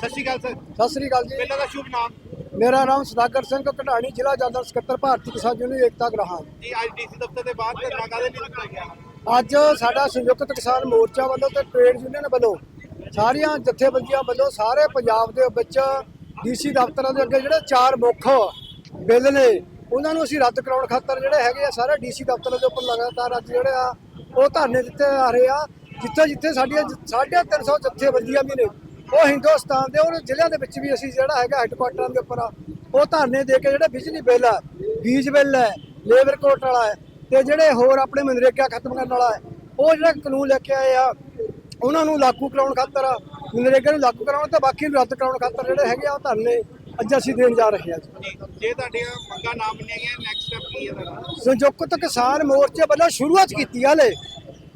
ਸਤਿ ਸ਼੍ਰੀ ਅਕਾਲ ਸਰ। ਸਤਿ ਸ੍ਰੀ ਅਕਾਲ ਜੀ। ਪਹਿਲਾਂ ਦਾ ਸ਼ੁਭ ਨਾਮ। ਮੇਰਾ ਨਾਮ ਸੁਦਾਗਰ ਸਿੰਘ ਕਢਾਣੀ ਜ਼ਿਲ੍ਹਾ ਜਨਰਲ ਸਕੱਤਰ ਭਾਰਤੀ ਕਿਸਾਨ ਯੂਨੀਅਨ ਏਕਤਾ ਗ੍ਰਾਹਾਂ ਜੀ ਅੱਜ ਡੀਸੀ ਦਫ਼ਤਰ ਦੇ ਬਾਹਰ ਧਰਨਾ ਕਾਹਦੇ ਲਈ ਗਿਆ? ਅੱਜ ਸਾਡਾ ਸੰਯੁਕਤ ਕਿਸਾਨ ਮੋਰਚਾ ਵੱਲੋਂ ਤੇ ਟ੍ਰੇਡ ਯੂਨੀਅਨ ਵੱਲੋਂ ਸਾਰੀਆਂ ਜਥੇਬੰਦੀਆਂ ਵੱਲੋਂ ਸਾਰੇ ਪੰਜਾਬ ਦੇ ਵਿੱਚ ਡੀਸੀ ਦਫ਼ਤਰਾਂ ਦੇ ਅੱਗੇ ਜਿਹੜੇ ਚਾਰ ਮੁੱਖ ਬਿੱਲ ਨੇ ਉਹਨਾਂ ਨੂੰ ਅਸੀਂ ਰੱਦ ਕਰਾਉਣ ਖਾਤਰ ਜਿਹੜੇ ਹੈਗੇ ਆ ਸਾਰੇ ਡੀਸੀ ਦਫ਼ਤਰਾਂ ਦੇ ਉੱਪਰ ਲਗਾਤਾਰ ਅੱਜ ਜਿਹੜੇ ਆ ਉਹ ਧਰਨੇ ਦਿੱਤੇ ਆ ਰਹੇ ਆ। ਜਿੱਥੇ ਜਿੱਥੇ ਸਾਡੀਆਂ ਜ- ਸਾਢੇ ਤਿੰਨ ਸੌ ਜਥੇਬੰਦੀਆਂ ਵੀ ਨੇ ਉਹ ਹਿੰਦੁਸਤਾਨ ਦੇ ਉਹ ਜ਼ਿਲ੍ਹਿਆਂ ਦੇ ਵਿੱਚ ਵੀ ਅਸੀਂ ਜਿਹੜਾ ਹੈਗਾ ਹੈੱਡਕੁਆਟਰਾਂ ਦੇ ਉੱਪਰ ਆ, ਉਹ ਧਰਨੇ ਦੇ ਕੇ ਜਿਹੜੇ ਬਿਜਲੀ ਬਿੱਲ ਹੈ ਬੀਜ ਬਿੱਲ ਹੈ ਲੇਬਰ ਕੋਟ ਵਾਲਾ ਹੈ ਤੇ ਜਿਹੜੇ ਹੋਰ ਆਪਣੇ ਮਨਰੇਗਾ ਖਤਮ ਕਰਨ ਵਾਲਾ ਹੈ ਉਹ ਜਿਹੜਾ ਕਾਨੂੰਨ ਲੈ ਕੇ ਆਏ ਆ ਉਹਨਾਂ ਨੂੰ ਲਾਗੂ ਕਰਾਉਣ ਖਾਤਰ ਮਨਰੇਗਾ ਨੂੰ ਲਾਗੂ ਕਰਾਉਣ ਤੇ ਬਾਕੀ ਨੂੰ ਰੱਦ ਕਰਾਉਣ ਖਾਤਰ ਜਿਹੜੇ ਹੈਗੇ ਆ ਉਹ ਧਰਨੇ ਅੱਜ ਅਸੀਂ ਦੇਣ ਜਾ ਰਹੇ ਹਾਂ ਜੀ। ਤੁਹਾਡੀਆਂ ਮੰਗਾਂ ਨਾ ਮੰਨੀਆਂ ਗਈਆਂ ਨੈਕਸਟ ਸਟੈਪ ਕੀ ਹੈ ਤੁਹਾਡਾ? ਸੰਯੁਕਤ ਕਿਸਾਨ ਮੋਰਚੇ ਵੱਲੋਂ ਸ਼ੁਰੂਆਤ ਕੀਤੀ ਹਾਲੇ।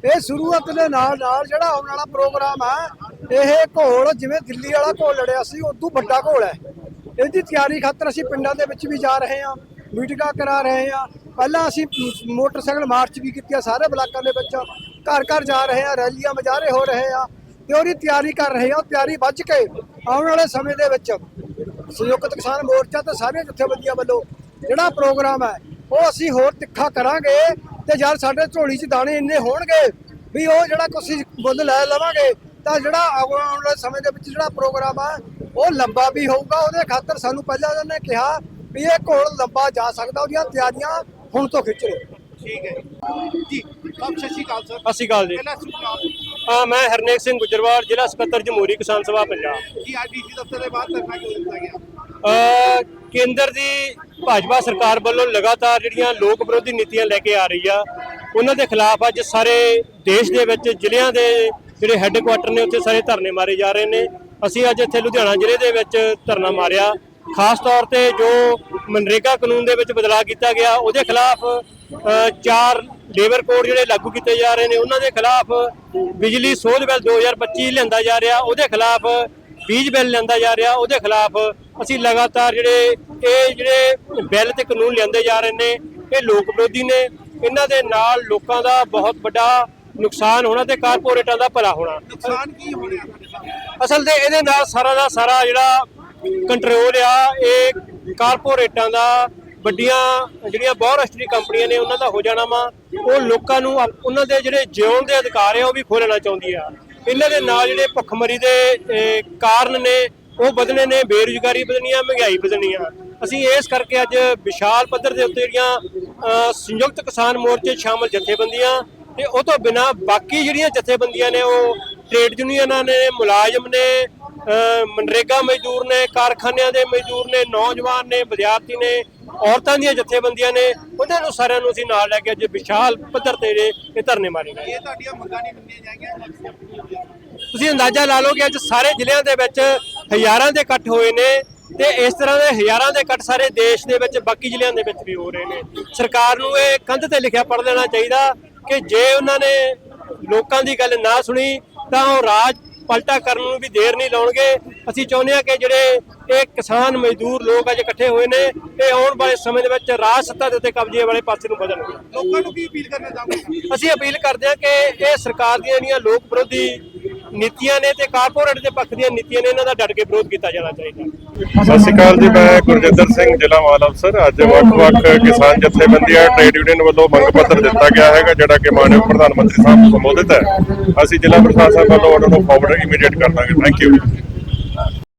ਇਹ ਸ਼ੁਰੂਆਤ ਦੇ ਨਾਲ ਨਾਲ ਜਿਹੜਾ ਆਉਣ ਵਾਲਾ ਪ੍ਰੋਗਰਾਮ ਹੈ ਇਹ ਘੋਲ ਜਿਵੇਂ ਦਿੱਲੀ ਵਾਲਾ ਘੋਲ ਲੜਿਆ ਸੀ, ਉਦੋਂ ਵੱਡਾ ਘੋਲ ਹੈ। ਇਹਦੀ ਤਿਆਰੀ ਖਾਤਰ ਅਸੀਂ ਪਿੰਡਾਂ ਦੇ ਵਿੱਚ ਵੀ ਜਾ ਰਹੇ ਹਾਂ, ਮੀਟਿੰਗਾਂ ਕਰਾ ਰਹੇ ਹਾਂ। ਪਹਿਲਾਂ ਅਸੀਂ ਮੋਟਰਸਾਈਕਲ ਮਾਰਚ ਵੀ ਕੀਤੀ ਸਾਰੇ ਬਲਾਕਾਂ ਦੇ ਵਿੱਚ। ਘਰ ਘਰ ਜਾ ਰਹੇ ਹਾਂ, ਰੈਲੀਆਂ ਮਜਾਰੇ ਹੋ ਰਹੇ ਆ ਤੇ ਉਹਦੀ ਤਿਆਰੀ ਕਰ ਰਹੇ ਹਾਂ, ਉਹ ਤਿਆਰੀ ਵੱਜ ਕੇ ਆਉਣ ਵਾਲੇ ਸਮੇਂ ਦੇ ਵਿੱਚ ਸੰਯੁਕਤ ਕਿਸਾਨ ਮੋਰਚਾ ਤੇ ਸਾਰੇ ਜਥੇਬੰਦੀਆਂ ਵੱਲੋਂ ਜਿਹੜਾ ਪ੍ਰੋਗਰਾਮ ਹੈ, ਉਹ ਅਸੀਂ ਹੋਰ ਤਿੱਖਾ ਕਰਾਂਗੇ ਤੇ ਯਾਰ ਸਾਡੇ ਝੋਲੀ 'ਚ ਦਾਣੇ ਇੰਨੇ ਹੋਣਗੇ ਵੀ ਉਹ ਜਿਹੜਾ ਕੁਛ ਬੁੱਧ ਲੈ ਲਵਾਂਗੇ ਤਾਂ ਜਿਹੜਾ ਆਉਣ ਵਾਲੇ ਸਮੇਂ ਦੇ ਵਿੱਚ ਜਿਹੜਾ ਪ੍ਰੋਗਰਾਮ ਹੈ ਉਹ ਲੰਬਾ ਵੀ ਹੋਊਗਾ। ਉਹਦੇ ਖਾਤਰ ਸਾਨੂੰ ਪਹਿਲਾਂ ਉਹਨਾਂ ਨੇ ਕਿਹਾ ਵੀ ਇਹ ਘੋਲ ਲੰਬਾ ਜਾ ਸਕਦਾ ਉਹਦੀਆਂ ਤਿਆਰੀਆਂ ਹੁਣ ਤੋਂ ਖਿੱਚ ਲਓ। ਠੀਕ ਹੈ ਜੀ। ਸਤਿ ਸ਼੍ਰੀ ਅਕਾਲ ਸਰ। ਸਤਿ ਸ਼੍ਰੀ ਅਕਾਲ ਜੀ। ਪਹਿਲਾ ਹਾਂ ਮੈਂ ਹਰਨੇਕ ਸਿੰਘ ਗੁਜਰਵਾਲ ਜ਼ਿਲ੍ਹਾ ਸਕੱਤਰ ਜਮਹੂਰੀ ਕਿਸਾਨ ਸਭਾ ਪੰਜਾਬ। ਜੀ ਅੱਜ ਡੀਸੀ ਦਫ਼ਤਰ ਦੇ ਬਾਹਰ ਧਰਨਾ ਕਿਉਂ ਦਿੱਤਾ ਗਿਆ? ਅ, ਕੇਂਦਰ ਦੀ ਭਾਜਪਾ ਸਰਕਾਰ ਵੱਲੋਂ ਲਗਾਤਾਰ ਜਿਹੜੀਆਂ ਲੋਕ ਵਿਰੋਧੀ ਨੀਤੀਆਂ ਲੈ ਕੇ ਆ ਰਹੀ ਆ ਉਹਨਾਂ ਦੇ ਖਿਲਾਫ ਅੱਜ ਸਾਰੇ ਦੇਸ਼ ਦੇ ਵਿੱਚ ਜ਼ਿਲ੍ਹਿਆਂ ਦੇ ਜਿਹੜੇ ਹੈੱਡਕੁਆਟਰ ਨੇ ਉੱਥੇ ਸਾਰੇ ਧਰਨੇ ਮਾਰੇ ਜਾ ਰਹੇ ਨੇ। ਅਸੀਂ ਅੱਜ ਇੱਥੇ ਲੁਧਿਆਣਾ ਜ਼ਿਲ੍ਹੇ ਦੇ ਵਿੱਚ ਧਰਨਾ ਮਾਰਿਆ। ਖਾਸ ਤੌਰ ਤੇ ਜੋ ਮਨਰੇਗਾ ਕਾਨੂੰਨ ਦੇ ਵਿੱਚ ਬਦਲਾਅ ਕੀਤਾ ਗਿਆ, ਉਹਦੇ ਖਿਲਾਫ ਚਾਰ ਲੇਬਰ ਕੋਡ ਜਿਹੜੇ ਲਾਗੂ ਕੀਤੇ ਜਾ ਰਹੇ ਨੇ, ਉਹਨਾਂ ਦੇ ਖਿਲਾਫ ਬਿਜਲੀ ਸੋਧ ਬਿੱਲ 2025 ਲਿਆਂਦਾ ਜਾ ਰਿਹਾ, ਉਹਦੇ ਖਿਲਾਫ ਬੀਜ ਬਿੱਲ ਲਿਆਂਦਾ ਜਾ ਰਿਹਾ, ਉਹਦੇ ਖਿਲਾਫ ਅਸੀਂ ਲਗਾਤਾਰ ਜਿਹੜੇ, ਇਹ ਜਿਹੜੇ ਬਿੱਲ ਤੇ ਕਾਨੂੰਨ ਲਿਆਂਦੇ ਜਾ ਰਹੇ ਨੇ, ਇਹ ਲੋਕ ਵਿਰੋਧੀ ਨੇ। ਇਹਨਾਂ ਦੇ ਨਾਲ ਲੋਕਾਂ ਦਾ ਬਹੁਤ ਵੱਡਾ ਨੁਕਸਾਨ ਹੋਣਾ ਤੇ ਕਾਰਪੋਰੇਟਾਂ ਦਾ ਭਲਾ ਹੋਣਾ। ਨੁਕਸਾਨ ਕੀ ਸਾਹਮਣੇ? ਅਸਲ ਤੇ ਇਹਦੇ ਨਾਲ ਸਾਰਾ ਦਾ ਸਾਰਾ ਜਿਹੜਾ ਕੰਟਰੋਲ ਆ ਇਹ ਕਾਰਪੋਰੇਟਾਂ ਦਾ ਵੱਡੀਆਂ ਜਿਹੜੀਆਂ ਬਹੁਰਾਸ਼ਟਰੀ ਕੰਪਨੀਆਂ ਨੇ ਉਹਨਾਂ ਦਾ ਹੋ ਜਾਣਾ ਵਾ। ਉਹ ਲੋਕਾਂ ਨੂੰ ਉਹਨਾਂ ਦੇ ਜਿਹੜੇ ਜਿਉਣ ਦੇ ਅਧਿਕਾਰ ਆ ਉਹ ਵੀ ਖੋਲਣਾ ਚਾਹੁੰਦੀ ਆ। ਇਹਨਾਂ ਦੇ ਨਾਲ ਜਿਹੜੇ ਭੁੱਖਮਰੀ ਦੇ ਕਾਰਨ ਨੇ ਉਹ ਵਧਣੇ ਨੇ ਬੇਰੁਜ਼ਗਾਰੀ ਵਧਣੀ ਆ ਮਹਿੰਗਾਈ ਵਧਣੀ ਆ। ਅਸੀਂ ਇਸ ਕਰਕੇ ਅੱਜ ਵਿਸ਼ਾਲ ਪੱਧਰ ਦੇ ਉੱਤੇ ਜਿਹੜੀਆਂ ਸੰਯੁਕਤ ਕਿਸਾਨ ਮੋਰਚੇ ਸ਼ਾਮਲ ਜਥੇਬੰਦੀਆਂ ਤੇ ਉਹ ਤੋਂ ਬਿਨਾ ਬਾਕੀ ਜਿਹੜੀਆਂ ਜਥੇਬੰਦੀਆਂ ਨੇ ਉਹ ਟ੍ਰੇਡ ਯੂਨੀਅਨਾਂ ਨੇ ਮੁਲਾਜ਼ਮ ਨੇ ਮਨਰੇਗਾ ਮਜ਼ਦੂਰ ਨੇ ਕਾਰਖਾਨਿਆਂ ਦੇ ਮਜ਼ਦੂਰ ਨੇ ਨੌਜਵਾਨ ਨੇ ਵਿਦਿਆਰਥੀ ਨੇ ਔਰਤਾਂ ਦੀਆਂ ਜਥੇਬੰਦੀਆਂ ਨੇ ਉਹਨਾਂ ਨੂੰ ਸਾਰਿਆਂ ਨੂੰ ਅਸੀਂ ਨਾਲ ਲੈ ਕੇ ਅੱਜ ਵਿਸ਼ਾਲ ਪੱਧਰ ਤੇ ਇਹ ਧਰਨੇ ਮਾਰੇਗੇ ਇਹ ਤੁਹਾਡੀਆਂ ਮੰਗਾਂ ਨਹੀਂ ਮੰਨੀਆਂ ਜਾਏਗੀਆਂ ਨੈਕਸਟ ਸਟੈਪ ਕੀ ਹੋਵੇਗਾ ਤੁਸੀਂ ਅੰਦਾਜ਼ਾ ਲਾ ਲਓ ਕਿ ਅੱਜ ਸਾਰੇ ਜ਼ਿਲ੍ਹਿਆਂ ਦੇ ਵਿੱਚ ਹਜ਼ਾਰਾਂ ਦੇ ਇਕੱਠ ਹੋਏ ਨੇ ਤੇ ਇਸ ਤਰ੍ਹਾਂ ਦੇ ਹਜ਼ਾਰਾਂ ਦੇ ਇਕੱਠ ਸਾਰੇ ਦੇਸ਼ ਦੇ ਵਿੱਚ ਬਾਕੀ ਜ਼ਿਲ੍ਹਿਆਂ ਦੇ ਵਿੱਚ ਵੀ ਹੋ ਰਹੇ ਨੇ। ਸਰਕਾਰ ਨੂੰ ਇਹ ਕੰਧ ਤੇ ਲਿਖਿਆ ਪੜ ਲੈਣਾ ਚਾਹੀਦਾ। ਕਿ ਜੇ ਉਹਨਾਂ ਨੇ ਲੋਕਾਂ ਦੀ ਗੱਲ ਨਾ ਸੁਣੀ ਤਾਂ ਉਹ ਰਾਜ ਪਲਟਾ ਕਰਨ ਨੂੰ ਵੀ ਦੇਰ ਨਹੀਂ ਲਾਉਣਗੇ। ਅਸੀਂ ਚਾਹੁੰਦੇ ਹਾਂ ਕਿ ਜਿਹੜੇ ਇਹ ਕਿਸਾਨ ਮਜ਼ਦੂਰ ਲੋਕ ਅੱਜ ਇਕੱਠੇ ਹੋਏ ਨੇ ਇਹ ਆਉਣ ਵਾਲੇ ਸਮੇਂ ਦੇ ਵਿੱਚ ਰਾਜ ਸੱਤਾ ਦੇ ਉੱਤੇ ਕਬਜ਼ੇ ਵਾਲੇ ਪਾਸੇ ਨੂੰ ਵਧਣਗੇ। ਲੋਕਾਂ ਨੂੰ ਕੀ ਅਪੀਲ ਕਰਨਾ ਚਾਹੋਗੇ? ਅਸੀਂ ਅਪੀਲ ਕਰਦੇ ਹਾਂ ਕਿ ਇਹ ਸਰਕਾਰ ਦੀਆਂ ਜਿਹੜੀਆਂ ਲੋਕ ਵਿਰੋਧੀ ਨੀਤੀਆਂ ਨੇ ਤੇ ਕਾਰਪੋਰੇਟ ਦੇ ਪੱਖ ਦੀਆਂ ਨੀਤੀਆਂ ਨੇ ਇਹਨਾਂ ਦਾ ਡਟ ਕੇ ਵਿਰੋਧ ਕੀਤਾ ਜਾਣਾ ਚਾਹੀਦਾ। ਸਤਿ ਸ਼੍ਰੀ ਅਕਾਲ ਜੀ, ਮੈਂ ਗੁਰਜਿੰਦਰ ਸਿੰਘ, ਜ਼ਿਲ੍ਹਾ ਮਾਲ ਅਫਸਰ। ਅੱਜ ਵੱਖ-ਵੱਖ ਕਿਸਾਨ ਜਥੇਬੰਦੀਆਂ ਟ੍ਰੇਡ ਯੂਨੀਅਨ ਵੱਲੋਂ ਮੰਗ ਪੱਤਰ ਦਿੱਤਾ ਗਿਆ ਹੈਗਾ, ਜਿਹੜਾ ਕਿ ਮਾਨਯੋਗ ਪ੍ਰਧਾਨ ਮੰਤਰੀ ਸਾਹਿਬ ਨੂੰ ਸੰਬੋਧਿਤ ਹੈ। ਅਸੀਂ ਜ਼ਿਲ੍ਹਾ ਪ੍ਰਸ਼ਾਸਨ ਵੱਲੋਂ ਉਹਨਾਂ ਨੂੰ ਫਾਰਵਰਡ ਇਮੀਡੀਏਟ ਕਰ ਦਾਂਗੇ। Thank you